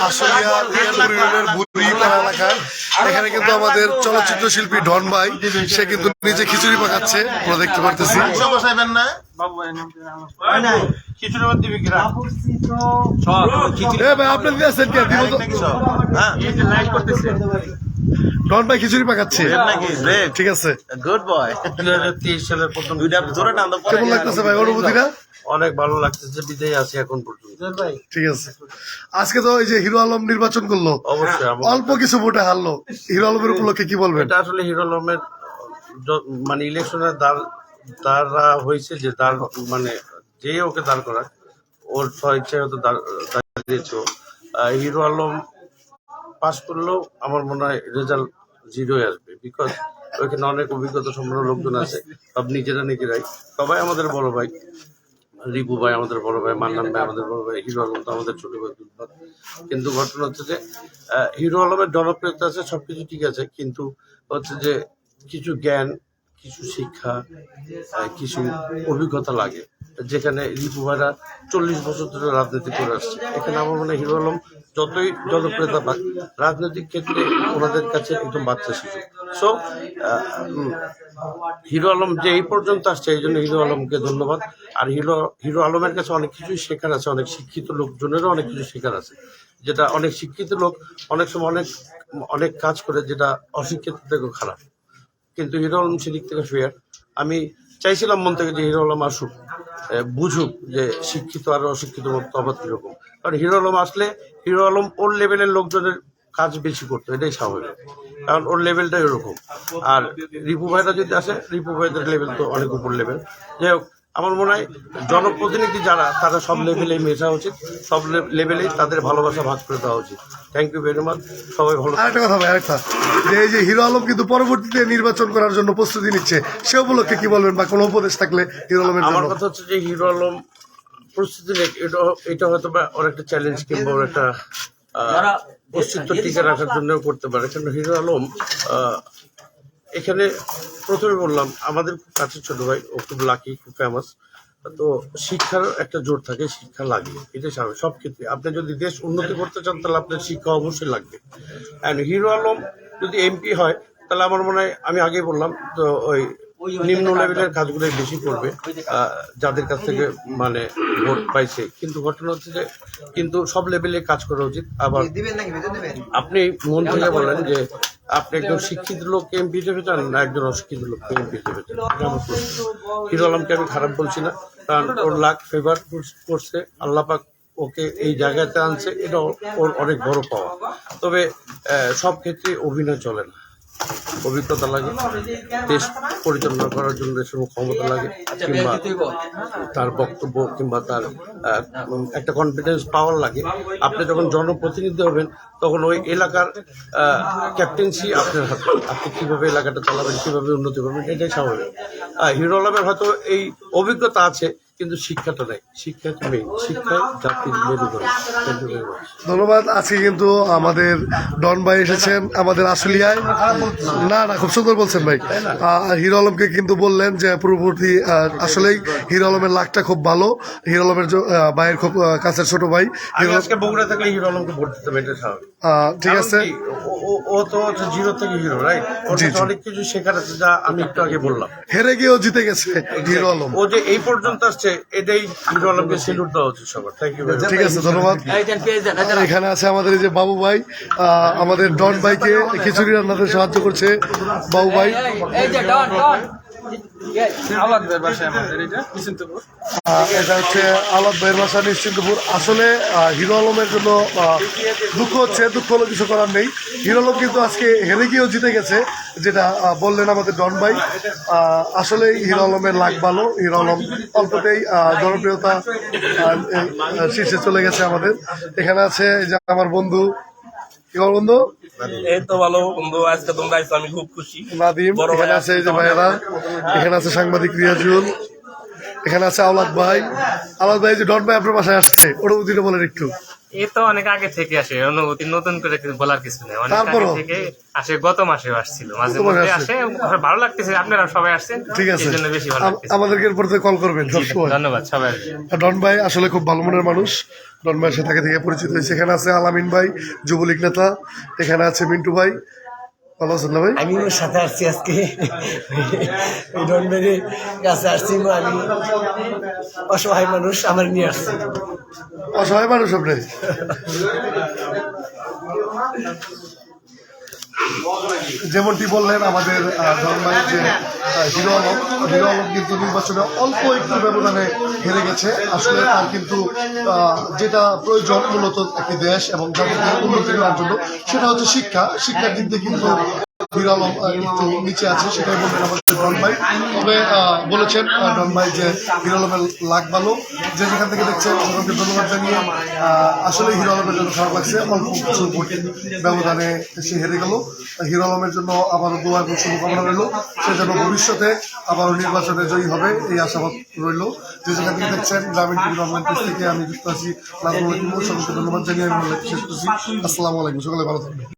আশুলিয়া পিয়ারপুর ইউনিয়নের বুড়িপাড়া এলাকায় এখানে কিন্তু আমাদের চলচ্চিত্র শিল্পী ডন ভাই সে কিন্তু নিজে খিচুড়ি পাকাচ্ছে আমরা দেখতে পারতেছি। আপনি দিয়েছেন কে? দিব তো। হ্যাঁ। ডন ভাই খিচুড়ি পাকাচ্ছে। ঠিক আছে। গুড বয় দুই হাজার তেইশ সালের প্রথম দুইটা ধরে কেমন লাগতেছে ভাই অনুভূতিটা? অনেক ভালো লাগতেছে বিদায় আছি এখন পর্যন্ত। ঠিক আছে। আজকে তো এই যে হিরো আলম নির্বাচন করল। অবশ্যই অল্প কিছু ভোটে হারলো। হিরো আলমের উপলক্ষে কি বলবেন? এটা আসলে হিরো আলমের মানে ইলেকশনের দাঁড় দাঁড়া হয়েছে যে দাঁড় মানে যে ওকে দাঁড় করা ওর স্বইচ্ছায় হয়তো দাঁড় দিয়েছে ও। আহ, হিরো আলম পাস করলেও আমার মনে হয় রেজাল্ট জিরোই আসবে। বিকজ ওইখানে অনেক অভিজ্ঞতা সম্পন্ন লোকজন আছে। সব নিজেরা নিজেরাই। সবাই আমাদের বড় ভাই। রিপু ভাই আমাদের বড় ভাই, মান্নান ভাই আমাদের বড় ভাই, হিরো আলম তো আমাদের ছোট ভাই দুধভাত কিন্তু ঘটনা হচ্ছে যে হিরো আলমের জনপ্রিয়তা আছে, সবকিছু ঠিক আছে। কিন্তু হচ্ছে যে, কিছু জ্ঞান কিছু শিক্ষা কিছু অভিজ্ঞতা লাগে। যেখানে রিপু ভাইরা চল্লিশ বছর ধরে রাজনীতি করে আসছে। এখানে আমার মনে হিরো আলম যতই জনপ্রিয়তা পাক, রাজনৈতিক ক্ষেত্রে ওনাদের কাছে একদম বাচ্চা শিশু। সো হিরো আলম যে এই পর্যন্ত আসছে, এই জন্য হিরো আলমকে ধন্যবাদ। আর হিরো হিরো আলমের কাছে অনেক কিছুই শেখার আছে, অনেক শিক্ষিত লোকজনেরও অনেক কিছু শেখার আছে। যেটা অনেক শিক্ষিত লোক অনেক সময় অনেক অনেক কাজ করে, যেটা অশিক্ষিত থেকেও খারাপ। কিন্তু হিরো আলম সেদিক থেকে ফেয়ার আমি চাইছিলাম মন থেকে যে হিরো আলম আসুক বুঝুক যে শিক্ষিত আর অশিক্ষিত মধ্যে তফাৎ কীরকম। কারণ হিরো আলম আসলে হিরো আলম ওর লেভেলের লোকজনের কাজ বেশি করতো, এটাই স্বাভাবিক। কারণ ওর লেভেলটা এরকম আর রিপু ভাইরা যদি আসে, রিপু ভাইদের লেভেল তো অনেক উপর লেভেল যাই হোক আমার মনে হয় জনপ্রতিনিধি যারা তারা সব লেভেলেই মেশা উচিত। সব লেভেলেই তাদের ভালোবাসা ভাগ করে দেওয়া উচিত। থ্যাংক ইউ ভেরি মাচ সবাই ভালো আরেকটা কথা ভাই আরেকটা। যে এই যে হিরো আলম কিন্তু পরবর্তীতে নির্বাচন করার জন্য প্রস্তুতি নিচ্ছে সে উপলক্ষে কি বলবেন বা কোনো উপদেশ থাকলে হিরো আলমের আমার কথা হচ্ছে যে হিরো আলম প্রস্তুতি নেই এটা এটা হয়তো বা ওর একটা চ্যালেঞ্জ কিংবা ওর একটা আহ, অস্তিত্ব টিকে রাখার জন্য করতে পারে। কারণ হিরো আলম আহ, এখানে প্রথমে বললাম আমাদের খুব কাছে ছোট ভাই ও খুব লাকি খুব ফেমাস তো শিক্ষার একটা জোর থাকে শিক্ষা লাগে এটা স্বাভাবিক সব ক্ষেত্রে। আপনি যদি দেশ উন্নতি করতে চান তাহলে আপনার শিক্ষা অবশ্যই লাগবে। অ্যান্ড হিরো আলম যদি এমপি হয় তাহলে আমার মনে হয় আমি আগেই বললাম তো ওই নিম্ন লেভেলের কাজগুলো বেশি করবে যাদের কাছ থেকে মানে ভোট পাইছে। কিন্তু ঘটনা হচ্ছে যে কিন্তু সব লেভেলে কাজ করা উচিত। আবার আপনি মন থেকে বলেন যে আপনি একজন শিক্ষিত লোক এমপি হিসেবে চান না, একজন অশিক্ষিত লোক এমপি হিসেবে হিরো আলমকে আমি খারাপ বলছি না। কারণ ওর লাখ ফেভার করছে আল্লাপাক ওকে এই জায়গাতে আনছে, এটা ওর- অনেক বড় পাওয়া। তবে সব ক্ষেত্রে অভিনয় চলে না। অভিজ্ঞতা লাগে দেশ পরিচালনা করার জন্য দেশের ক্ষমতা লাগে কিংবা তার বক্তব্য কিংবা তার একটা কনফিডেন্স পাওয়ার লাগে। আপনি যখন জনপ্রতিনিধি হবেন তখন ওই এলাকার ক্যাপ্টেন্সি আপনার হাতে। আপনি কীভাবে এলাকাটা চালাবেন কীভাবে উন্নতি করবেন এটাই স্বাভাবিক। হিরো আলমের হয়তো এই অভিজ্ঞতা আছে কিন্তু শিক্ষাটা নেই। শিক্ষা মেইন শিক্ষায় জাতির মেরুদণ্ড. ধন্যবাদ। আজকে কিন্তু আমাদের ডন ভাই এসেছেন আমাদের আশুলিয়ায়। না না খুব সুন্দর বলছেন ভাই। হিরো আলমকে কিন্তু বললেন যে পূর্ববর্তী আসলেই হিরো আলমের লাকটা খুব ভালো। হিরো আলমের ভাইয়ের খুব কাছের ছোট ভাই। আজকে বগুড়া থাকলে হিরো আলমকে ভোট দিতাম এটা স্বাভাবিক। ঠিক আছে? ও- ও- ও তো হচ্ছে জিরো থেকে হিরো রাইট। অনেক কিছু শেখার আছে যা আমি একটু আগে বললাম। হেরে গিয়েও জিতে গেছে হিরো আলম। ও যে এই পর্যন্ত আসছে এটাই হিরো আলমকে সেলুট দেওয়া উচিত সবার। থ্যাংক ইউ ঠিক আছে ধন্যবাদ। এখানে আছে আমাদের এই যে বাবু ভাই আহ, আমাদের ডন ভাইকে খিচুড়ি রান্নাতে সাহায্য করছে। বাবু ভাই। আলাদা আমাদের এটা, নিশ্চিন্তপুর। এটা হচ্ছে আলাদ ভাইয়ের বাসা, নিশ্চিন্তপুর। আসলে হিরো আলমের জন্য দুঃখ হচ্ছে, দুঃখ হলো কিছু করার নেই। হিরো আলম কিন্তু আজকে হেরে গিয়েও জিতে গেছে, যেটা বললেন আমাদের ডন ভাই। আসলে হিরো আলমের লাগ ভালো, হিরো আলম অল্পতেই জনপ্রিয়তা শীর্ষে চলে গেছে আমাদের। এখানে আছে যে আমার বন্ধু, কি বন্ধু? এই তো ভালো বন্ধু আজকে তোমরা আমি খুব খুশি। বড় ভাই এখানে আছে এই যে ভাইয়েরা। এখানে আছে সাংবাদিক রিয়াজুল। এখানে আছে আওলাদ ভাই। আওলাদ ভাই যে ডন ভাই আপনার বাসায় আসছে অনুভূতিটা বলেন একটু। এ তো অনেক আগে থেকে আসে অনুভূতি নতুন করে বলার কিছু নেই। অনেক আগে থেকে আসে গত মাসেও আসছিল মাঝে মাসে মধ্যে আসে ভালো লাগতেছে আপনারা সবাই আসছেন ঠিক আছে। জন্য বেশি ভালো লাগতেছে। আমাদেরকে এরপর কল করবেন সবসময়। ধন্যবাদ সবাই। ডন ভাই আসলে খুব ভালো মনের মানুষ। ডন ভাইয়ের সাথে থেকে পরিচিত হয়েছে। এখানে আছে আলামিন ভাই যুবলীগ নেতা। এখানে আছে মিন্টু ভাই। ভালো আছেন না ভাই? আমি ওর সাথে আসছি আজকে। ডনবেরি কাছে আসছি আমি অসহায় মানুষ আমার নিয়ে আসছি। অসহায় মানুষ আপনি? যেমনটি বললেন, আমাদের যে কিন্তু নির্বাচনে অল্প একটু ব্যবধানে হেরে গেছে। আসলে তার কিন্তু যেটা প্রয়োজন মূলত একটি দেশ এবং জাতিকে উন্নতি করার জন্য, সেটা হচ্ছে শিক্ষা। শিক্ষার দিক দিয়ে কিন্তু হিরো একটু নিচে আছে, সেটাই বলবেন আমাদের ডন ভাই। তবে বলেছেন ডন ভাই যে হিরো আলমের লাখ ভালো। যে যেখান থেকে দেখছেন, সকলকে ধন্যবাদ জানিয়ে আসলে হিরো আলমের জন্য খারাপ লাগছে, অল্প কিছু ব্যবধানে সে হেরে গেল। হিরো আলমের জন্য আবারও দোয়া এবং শুভকামনা রইল। সে যেন ভবিষ্যতে আবারও নির্বাচনে জয়ী হবে, এই আশাবাদ রইল। যে যেখান থেকে দেখছেন, গ্রামীণ টিভি অনলাইন থেকে আমি যুক্ত আছি সকলকে ধন্যবাদ জানিয়ে আমি শেষ করছি। আসসালামু আলাইকুম, সকলে ভালো থাকবেন।